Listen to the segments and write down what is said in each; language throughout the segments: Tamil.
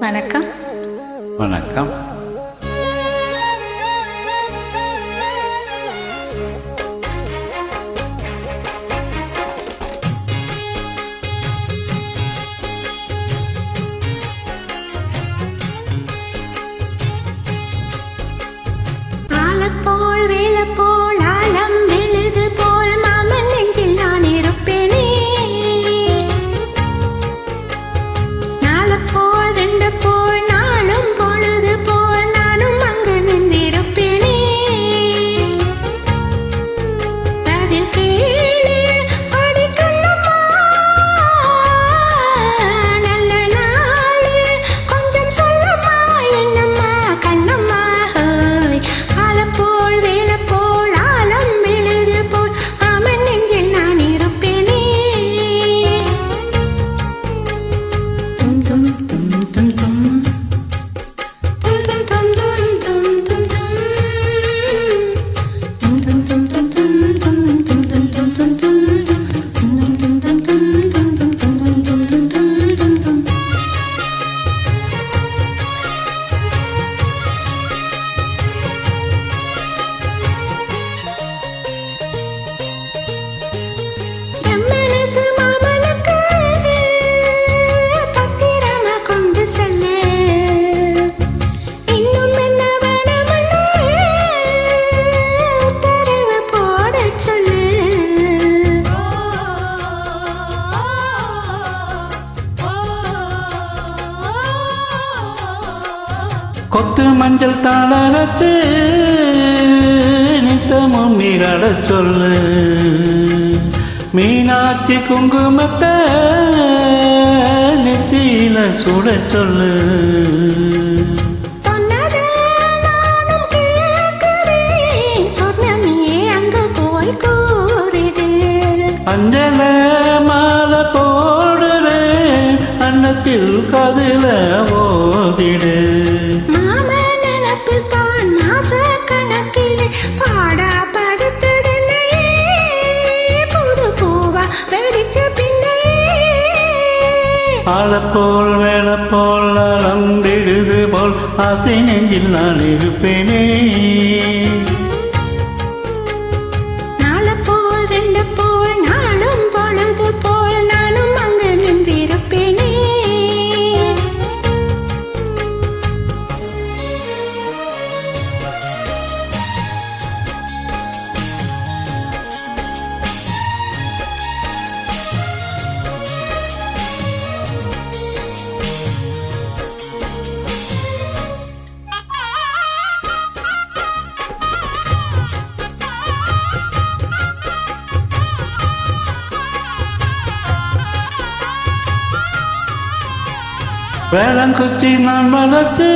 வணக்கம். வணக்கம். போல் வேலை போல் கொத்து மஞ்சள் தாளரச்சு நித்தமும் நீராட சொல்லு. மீனாட்சி குங்குமத்தை நெத்தியில சுட சொல்லு. அஞ்சல மாலை போடுறேன் அன்னத்தில் கதில ஓதிடு. வாழப்போல் வேளப்போல் நலம் விழுது போல் ஆசை நெஞ்சில் நான் இருப்பேனே. வேளாங்குச்சி நான் வளர்த்து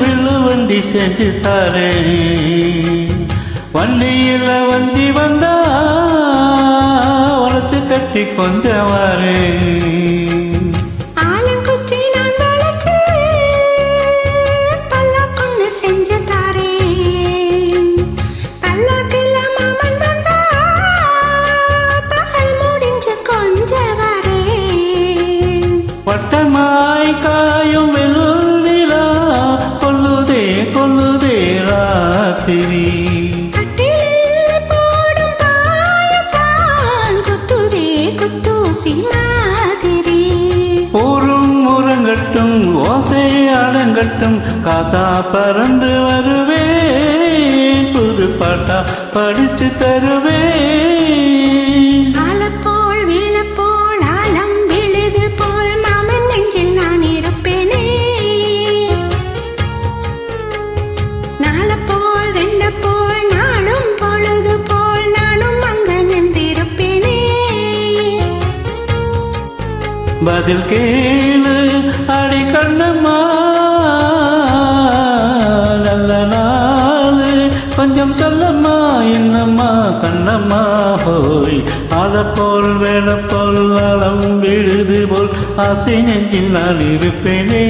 வில்லு வண்டி செஞ்சு தாரேன். வண்டியில் வண்டி வந்தா வளர்ச்சி கட்டி கொஞ்சம் வரேன். ராத்திரி ஊரும் உறங்கட்டும் ஓசை அடங்கட்டும் காத்தா பறந்து வருவேன். புது பாட்டா படிச்சு தருவேன். பதில் கேளு அடி கண்ணம்மா நல்ல நாள் கொஞ்சம் சொல்லம்மா என்னம்மா கண்ணம்மா ஹோய் ஆளப்போல் வேளப்போல் அலம் விழுது போல் ஆசை நெஞ்சில் நான் இருப்பேனே.